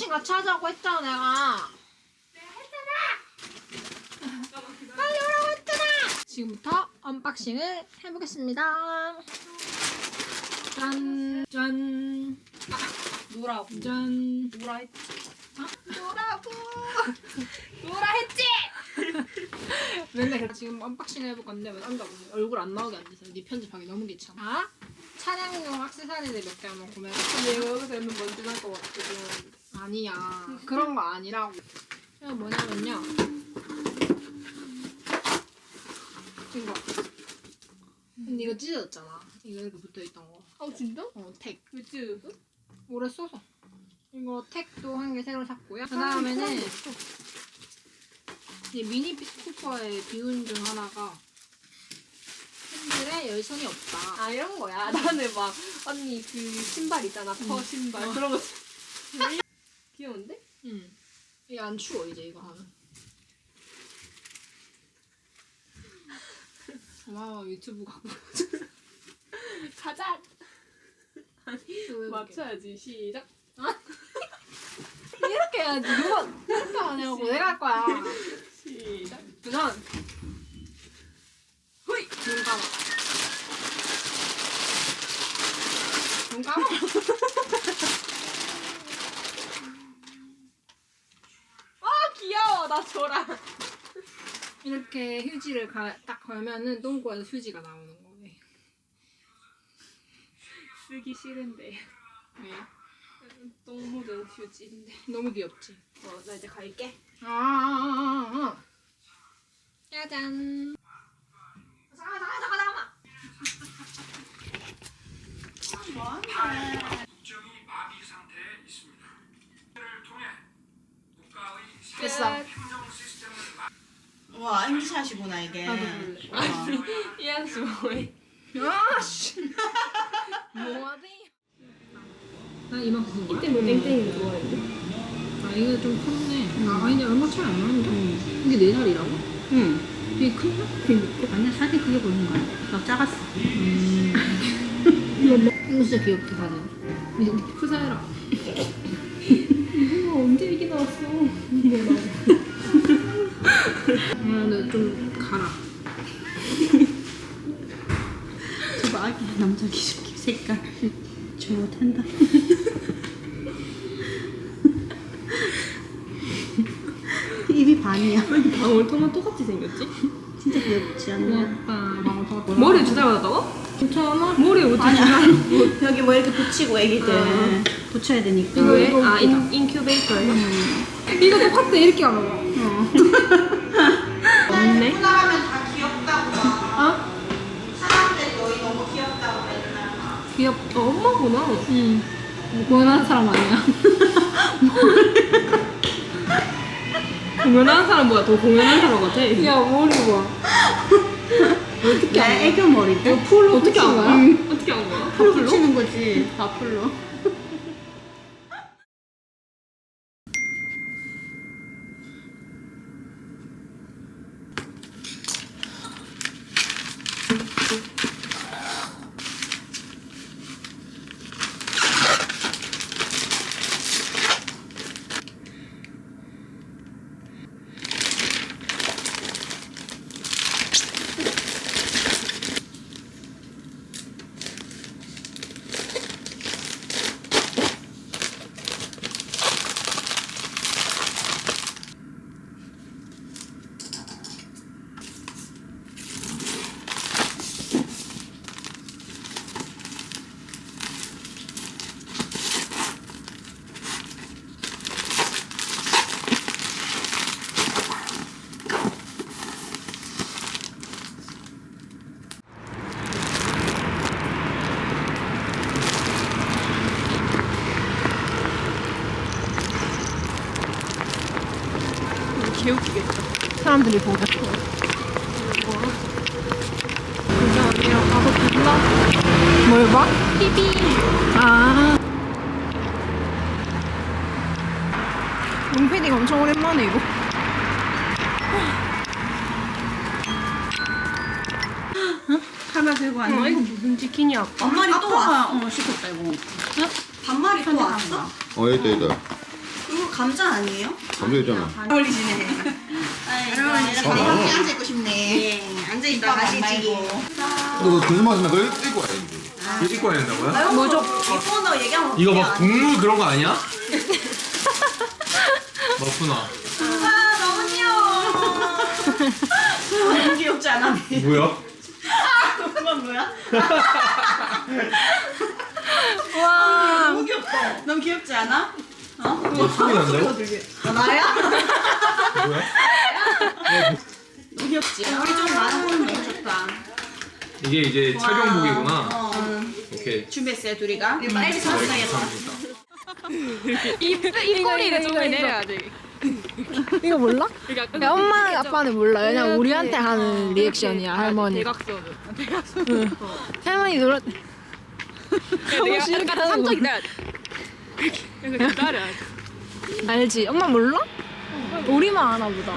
언박싱 같이 하자고 했잖아 내가. 빨리 오라고 했잖아. 지금부터 언박싱을 해보겠습니다. 짠, 짠, 노라고. 짠. 노라 했지. 뭐라고? 노라 했지. 맨날. 지금 언박싱 해볼 건데 왜. 얼굴 안 나오게 앉으세요. 네 편집하기 너무 귀찮아. 아? 차량용 액세서리들 몇 개만 구매했어. 근데 이거 여기서 하면 먼지 날것 같아. 지금. 아니야. 그런 거 아니라고. 이거 뭐냐면요. 이거. 근데 이거 찢어졌잖아. 이거 이렇게 붙어있던 거. 아 진짜? 어, 택. 왜 찢어졌어? 오래 써서. 이거 택도 한 개 새로 샀고요. 그 다음에는 이 미니 쿠퍼의 비운 중 하나가 핸들에 열선이 없다. 아 이런 거야. 나는 막 언니 그 신발 있잖아. 퍼 신발 그런 거. 귀여운데? 응. 이게 안 추워 이제 이거 하면. 고마워 유튜브 가고. 가자. 또 해볼게. 맞춰야지. 시작. 이렇게 해야지. 누가 이렇게 하냐고 내가 할 거야. 시작. 우선 호이. 눈 감아. 눈 감아. 아 나 줘라. 이렇게 휴지를 가, 딱 걸면은 똥꼬에서 휴지가 나오는 거예요. 쓰기 싫은데. 네. 똥 묻은 휴지인데. 너무 귀엽지. 어, 나 이제 갈게. 아, 아, 아, 아. 짜잔. 잠깐, 잠깐, 잠깐, 잠깐만. 국정이 마비 상태에 있습니다. 이를 통해 국가의 됐어. 와 MZ샷이구나 이게. 이한수 뭐해? 아씨. 뭐하지? 난 이만큼 쓴 거야. 이때 뭐 땡땡이를 좋아했는데? 아, 이거 좀 컸네. 아, 아니, 얼마 차이 안 나는데? 이게 네 살이라고? 응. 되게 큰가? 아니야 사진 그게 보는 거야. 너 작았어. 음. 이거 뭐, 이거 진짜 귀엽게 사진. 이거 프사해라. 이거 언제 이게 나왔어? 아, 근데 좀 가라. 저거 아기 남자 기저귀 색깔 좋단다. 입이 반이야. 방울토마 똑같이 생겼지? 진짜 귀엽지 않나? 방어터가 뭐라. 머리 주사 받았다고? 괜찮아? 머리에 어떻게 아니야. 여기 뭐 이렇게 붙이고 애기들 어. 붙여야 되니까. 이거, 왜? 이거 아, 인- 인, 인큐베이터에. 이거 똑같아. 이렇게 하는 거. 어. 없네. 나가면 다 귀엽다고 막. 어? 사람들이 너희 너무 귀엽다고 맨날 막. 귀엽다. 엄마구나. 응. 공연하는 사람 아니야. 공연하는 사람 뭐야? 더 공연하는 사람 같아. 야, 머리 봐. 어떻게 내 애교 머리인데? 풀로 어떻게 한 거야? 응. 어떻게 한 거야? 풀로 붙이는 거지. 다 풀로. 개웃기겠다. 사람들이 보겠어. 진짜 언니랑 가서 불러? 뭘 봐? TV. 아. 롱패딩 엄청 오랜만에 입어. 카메라 들고 왔네. 아, 이거 무슨 치킨이야, 아빠? 반말이 또 왔어. 어, 시켰다 이거. 반말이 또 왔어? 어, 여기다, 여기다. 감자 아니에요? 감자 있잖아. 잘 어울리시네. 아이고, 이렇게 앉아있고 싶네. 앉아있다 가시지. 너 조심하지 마. 너 이거 와야지. 입고 와야 된다고요? 뭐죠? 이뻐 얘기하면 이거 막. 동물 그런 거 아니야? 맞구나. 아, 너무 귀여워. 너무 귀엽지 않아? 뭐야? 그건 뭐야? 와. 너무 귀엽다. 너무 귀엽지 않아? 어? 뭐 소리 난다고? 어, 나야? 뭐야? 너무 귀엽지? 우리 좀 많은 건 너무 좋다. 이게 이제 착용복이구나. 어. 오케이. 준비했어요, 둘이가? 이거 빨리 네, 샀어야겠다. 감사합니다. 입꼬리를 좀 내려야 돼. 이거 몰라? 그러니까 야, 엄마 아빠는 몰라. 왜냐면 우리한테 하는 리액션이야 할머니. 대각선으로. 할머니 노래. 내가 약간 하는 삼적 거. 기다 려. 그래서 기다려야 돼. 알지? 엄마 몰라? 우리만 아나 보다.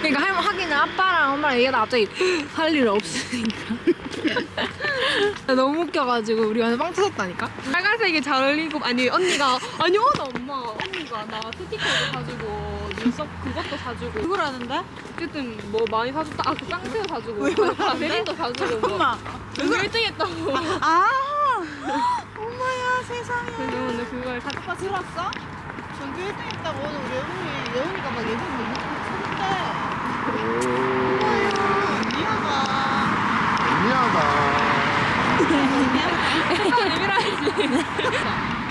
그러니까 할, 하기는 아빠랑 엄마랑 얘기하다 갑자기 할 일 없으니까. 너무 웃겨가지고 우리 완전 빵 터졌다니까? 빨간색이 잘 어울리고 아니 언니가 아니 어나 엄마 언니가 나 스티커도 사주고 눈썹 그것도 사주고 누구라는데? 어쨌든 뭐 많이 사줬다 아그 쌍새도 사주고 바세린도 사주고 뭐 전교 1등 했다고 아! 세상에. 그래서 오늘 그걸 사 오빠 들었어? 전교 1등 했다고 오늘 우리 예은이, 예은이가 막 예전 뭐 이렇게 엄마야, 미안하다. 미안하다.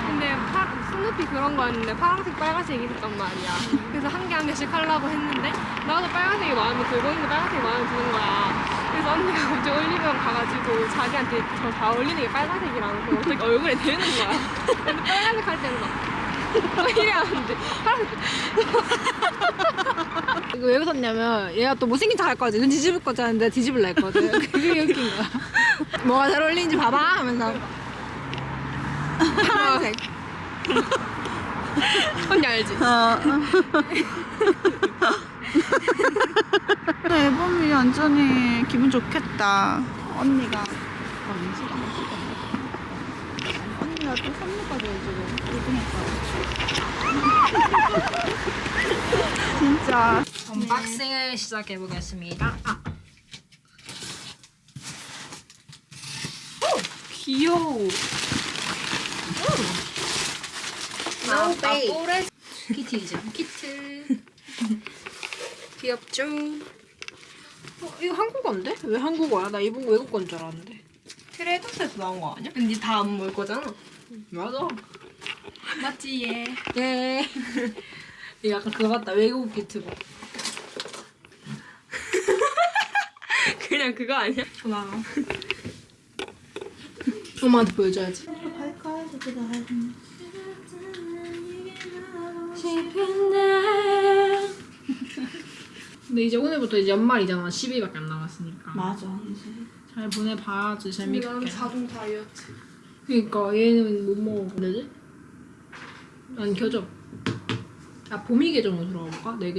근데 파, 스누피 그런 거였는데 파란색 빨간색이 있었단 말이야 그래서 한 개 한 개씩 하려고 했는데 나도 빨간색이 마음에 들고 있는데 빨간색이 마음에 드는 거야 그래서 언니가 갑자기 올리브영 가가지고 자기한테 더잘 어울리는 게 빨간색이라는 거 어떻게 얼굴에 대는 거야 근데 빨간색 할 때는 막 이래 하는데 파란색 이거 왜 웃었냐면 얘가 또 못생긴 척 할 거지. 눈 뒤집을 거잖아. 뒤집을라 했거든. 그게 웃긴 거야. 뭐가 잘 어울리는지 봐봐 하면서 파란색. 언니 알지? 앨범이 완전히 기분 좋겠다. 언니가. 언니가 또 선물까지 해주고. 진짜. 언박싱을 시작해 보겠습니다. 아, 귀여워 나 또래 키티죠. 키트. 귀엽죠? 어, 이거 한국어인데? 왜 한국어야? 나 이거 외국 건 줄 알았는데. 트레이더스에서 나온 거 아니야? 근데 다안 모을 거잖아 맞아. 맞지 얘 예. 이거 약간 그거 같다. 외국 키트고. 그냥 그거 아니야? 와. 엄마한테 보여줘야지. 근데 이제 오늘부터 이제 연말이잖아. 10일밖에 안 남았으니까. 맞아. 이제. 잘 보내봐야지 재밌게. 자동 다이어트 그니까 얘는 못 먹어. 뭐지? 안 켜져. 아 봄이 계정으로 들어가 볼까? 네 개. 녹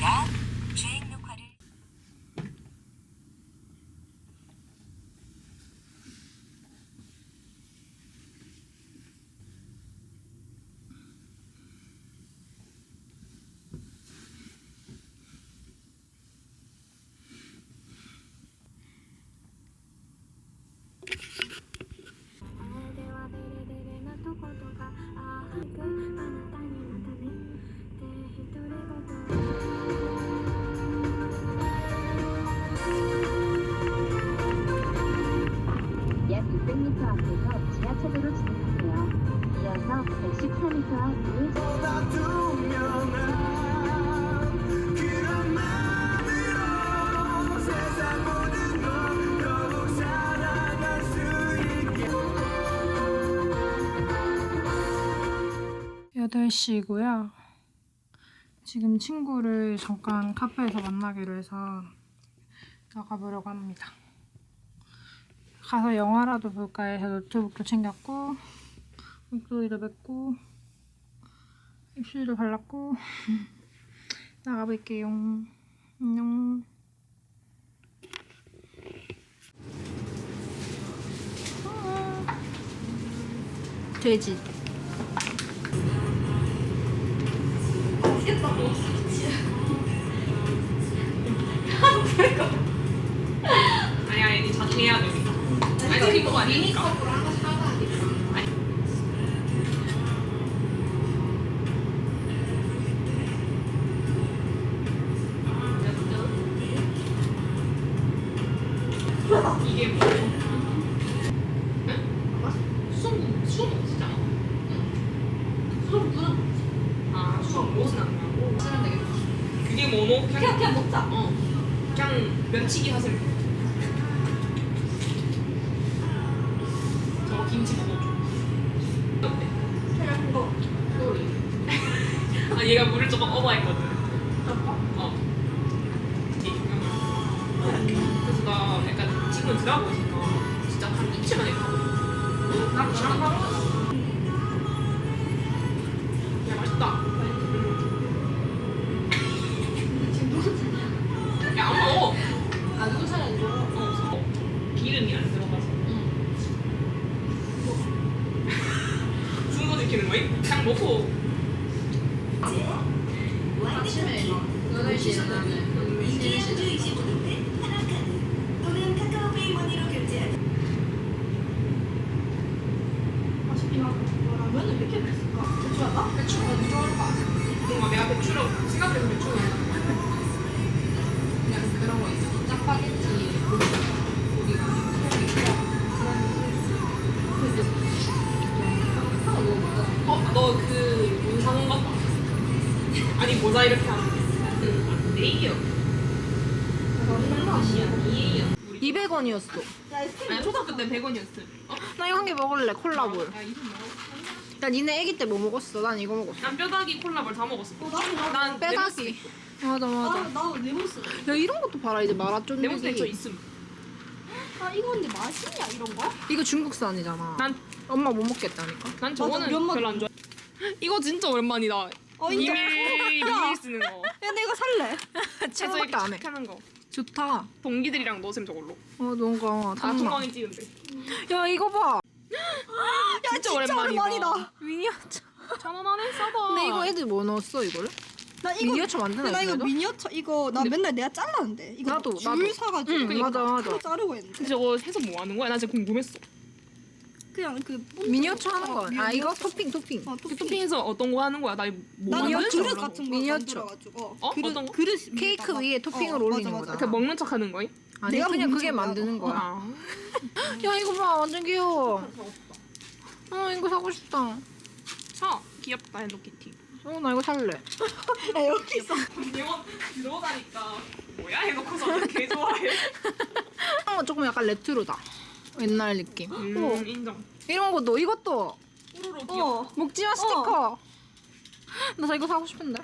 화 8시이고요. 지금 친구를 잠깐 카페에서 만나기로 해서 나가보려고 합니다. 가서 영화라도 볼까 해서 노트북도 챙겼고 목도리도 맸고 입술도 발랐고 나가볼게요. 안녕. 돼지. 아 얘가 물을 조금 오버했거든. 어. 그래서 나 약간 지금 들어가고 있으니까 진짜 한 만에 가고. 나 저랑 바 배추가 무조건 봐. 뭔가 내가 배추를 생각해서 배추를 그냥 그런 거 있어. 짜파게티 고기 고기가 소고기 어, 너그 문상훈 같다. 아니 모자 이렇게 하는 그 네이요. 이에요. 200원이었어. 아니 초등학교 때 100원이었어. 어? 나 이거 한 개 먹을래. 콜라볼. 야 이름 뭐야? 야 니네 애기 때 뭐 먹었어? 난 이거 먹었어. 난 뼈다귀 콜라볼 다 먹었어. 난 빼다기. 맞아 맞아. 나도 레몬스. 야 이런 것도 봐라 이제 마라 레몬스틱 저 쫀득이. 있음. 아 이거 근데 맛있냐 이런 거? 이거 중국산이잖아. 난 엄마 못 먹겠다니까. 난 저거는 엄마 별로 안 좋아. 이거 진짜 오랜만이다. 어 이메일 인정. 미일 쓰는 거. 야 내가 살래. 최소 생각도 안 해. 하는 거. 좋다. 동기들이랑 넣으셈 저걸로. 어 뭔가 다. 통광이 찍은데. 야 이거 봐. 진짜 오랜만이다. 오랜만이다. 미니어처. 천 원 안에 싸다. 근데 이거 애들 뭐 넣었어 이거를? 나 이거 미니어처 만드나 나 이거 그래도? 미니어처 이거 나 맨날 내가 잘랐는데 이거 나도, 줄 나도. 사가지고 응, 그러니까 맞아, 맞아. 자르고 했는데 근데 저거 해서 뭐 하는 거야? 나 진짜 궁금했어. 그냥 그 미니어처 하는 어, 거. 아 미니어처. 이거 토핑 토핑. 어, 그 토핑. 토핑에서 어떤 거 하는 거야? 나뭐 나는 하는 막줄 그릇. 같은 거 미니어처. 만들어가지고 어? 그릇 어떤 거? 그릇 케이크 위에다가. 위에 토핑을 어, 올리는 맞아, 맞아. 거다. 그 먹는 척 하는 거임? 아니 내가 그냥 그게. 만드는 거야. 아. 야 이거 봐 완전 귀여워. 어 이거 사고 싶다. 사. 귀엽다 헬로키티. 어 나 이거 살래. 야 여기 있어 이거 들어오다니까 뭐야 해놓고서 개 좋아해. 어 조금 약간 레트로다. 옛날 느낌. 음, 인정. 이런 것도 이것도 뽀로로 귀엽다. 어. 먹지마 스티커. 나 이거 사고 싶은데.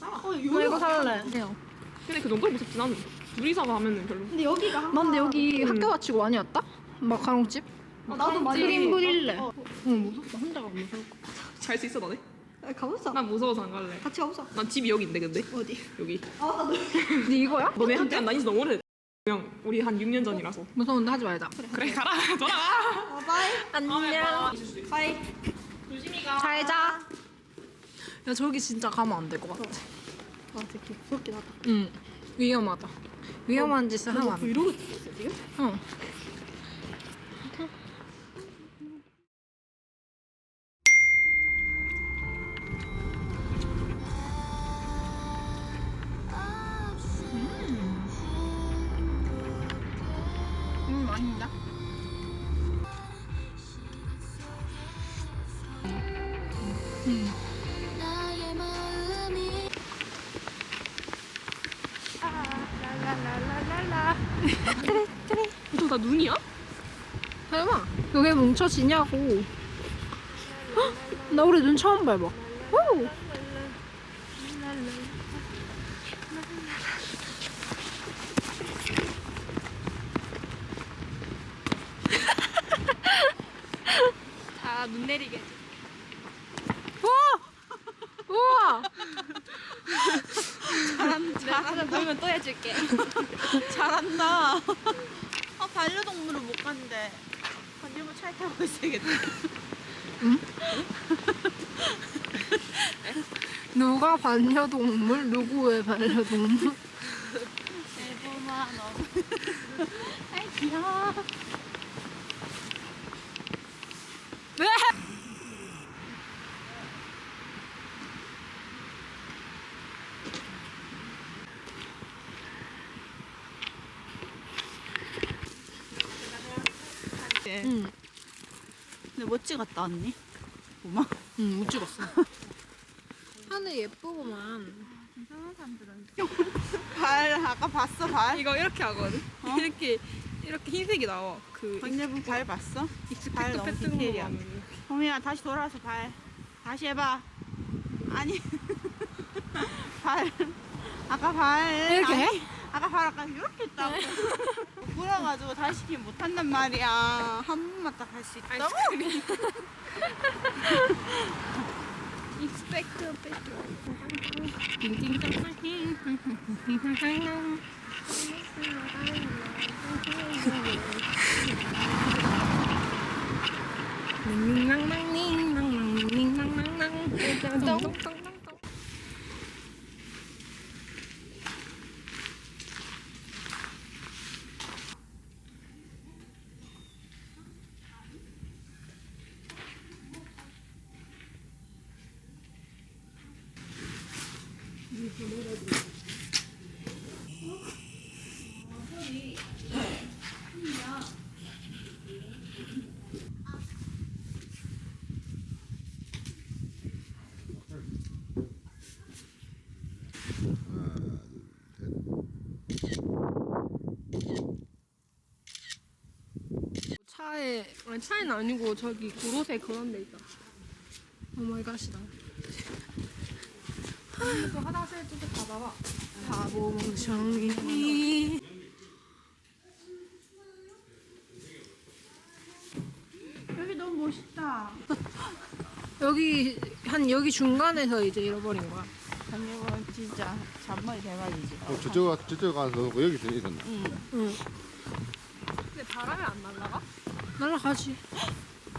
어나 이거 여기 살래. 근데 그 정도로 무섭진 않은. 둘이서 하면은 별로. 근데 여기가 나 근데 여기 음. 학교 마치고 아니었다? 마카롱집? 어, 나도 많이 크림 어, 브릴레. 어. 어 무섭다. 혼자 가면 무서울 것 잘 수 있어 너네? 아, 가보자. 난 무서워서 안 갈래. 같이 가보자. 난 집이 여기인데 근데 어디? 여기. 아, 나도. 근데 이거야? 너네 학교 안 다니지 너무 오래. 그냥 우리 한 6년 전이라서. 무서운데 하지 말자. 그래 가라 돌아가. 어, 바이. 안녕. 바이. 조심히 가. 잘 자. 야 저기 진짜 가면 안 될 것 같아. 아, 되게 무섭긴 하다. 응. 위험하다. 위험한 짓을 하면 안 돼. 브이로그 찍었어, 지금? 응. 뭉쳐지냐고. 헉, 나 우리 눈 처음 밟아. 오. 자눈 내리게. 우와. 우와. 내가 보이면 또 해줄게. 잘한다. 아, 반려동물을 못 갔는데. 차에 타고 있어야겠다. 누가 반려동물? 누구의 반려동물? 대부만 원. 아이, 귀여워. 응. 근데 뭐 찍었다, 언니? 고마워. 응, 못 찍었어. 하늘 예쁘구만. 발, 아까 봤어, 발? 이거 이렇게 하거든. 이렇게 이렇게 흰색이 나와. 그 언니분 발 봤어? 발 익스펙트 너무 디테일이야. 호미야, 다시 돌아와서 발. 다시 해봐. 아니. 발. 아까 발. 이렇게 아니, 해? 아까 발 아까 이렇게 했다고. 불어가지고 다시 시키면 못한단 말이야. 한 번만 딱할수 있다고? 익스펙트 패트로. 차에 아니 차에는 아니고 저기 고로쇠 그런 데 있다. 오마이갓이다. 그 화장실 쪽에 가봐봐. 바보 멍청이. 여기 너무 멋있다. 여기 한 여기 중간에서 이제 잃어버린 거야. 단유은 진짜 잔머리 대박이지. 어, 저쪽 저쪽 가서 여기 있- 있었나? 응. 근데 바람이 안 날라가? 날라가지.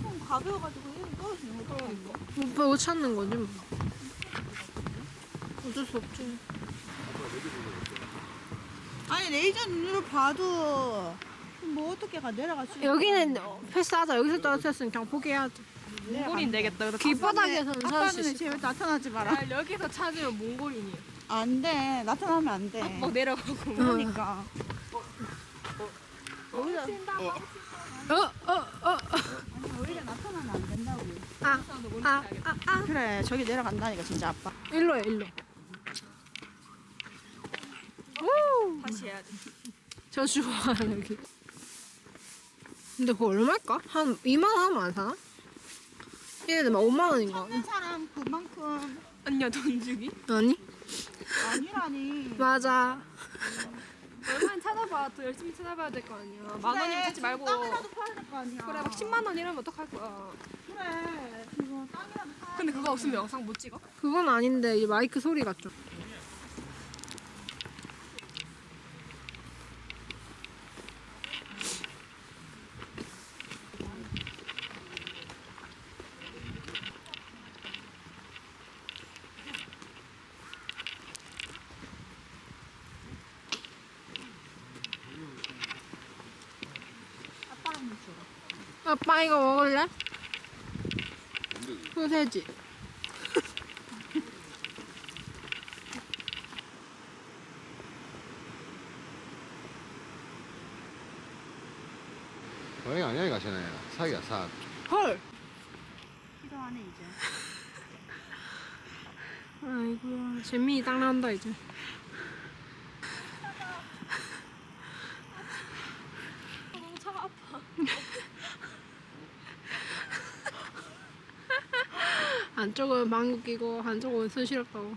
좀 가벼워가지고 이름 떨어지는 거 떨어지고. 오빠 못 찾는 거지 뭐. 어쩔 수 없지. 아니 레이저 눈으로 봐도 뭐 어떻게 가 내려갈 수. 여기는 어, 패스하자. 여기서 떨어졌으면 그냥 포기해야지. 몽골인 되겠다. 그래서 길바닥에서는 살 아빠 수 있어. 제발 나타나지 마라. 아, 여기서 찾으면 몽골인이야. 안 돼. 나타나면 안 돼. 막 내려가고. 그러니까. 오히려 어, 어, 어, 어. 아니, 오히려 나타나면 안 된다고. 아, 아, 아, 아. 그래 저기 내려간다니까 진짜 아빠. 일로 해, 일로. 다시 해야지. 저 좋아, 여기. 근데 그거 얼마일까? 한 2만 원 하면 안 사나? 얘네들 막 5만 원인가? 찾는 사람 그만큼 아니야 돈 주기? 아니? 아니라니. 맞아. 얼마나 찾아봐. 또 열심히 찾아봐야 될 거 아니야. 만 원이면 찾지 말고. 땅이라도 팔아야 될 거 아니야. 그래 막 10만 원 이러면 어떡할 거야. 그래. 지금 땅이라도 팔아. 근데 그거 없으면 영상 못 찍어? 그건 아닌데 이 마이크 소리가 좀. 아빠 이거 먹을래? 소세지. 고양이 아니야 가시네. 사기야 사. 헐. 필요하네 이제. 아이고야 재민이 딱 나온다 이제. 너무 차가 아파. 방귀 끼고 한쪽은 스시럽다고.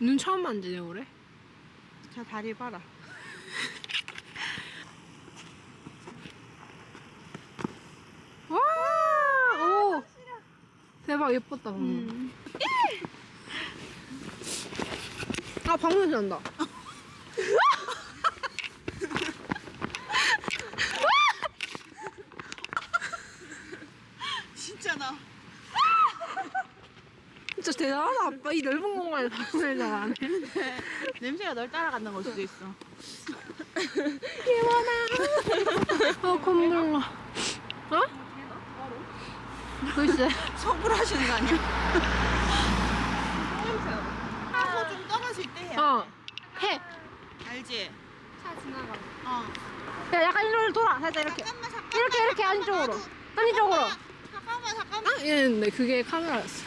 눈 처음 만지네 올해. 자 다리 봐라. 와! 오! 대박 예뻤다 방금. 아 방금 난다. 진짜 나. 진짜 대단하다 아빠 이 넓은 공간에 방송을 잘하네. 냄새가 널 따라간다는 걸 수도 있어. 아 콧물나. 어? 글쎄. 성불 하시는 거 아니야? 하고 좀 떨어질 때 해야 어. 해. 돼. 알지? 차 지나가. 어. 야 약간 일로 돌아. 살짝 이렇게. 잠깐만 잠깐만. 이렇게 이렇게 안쪽으로. 안쪽으로. 잠깐만 잠깐만. 아, 얘는데 그게 카메라였어.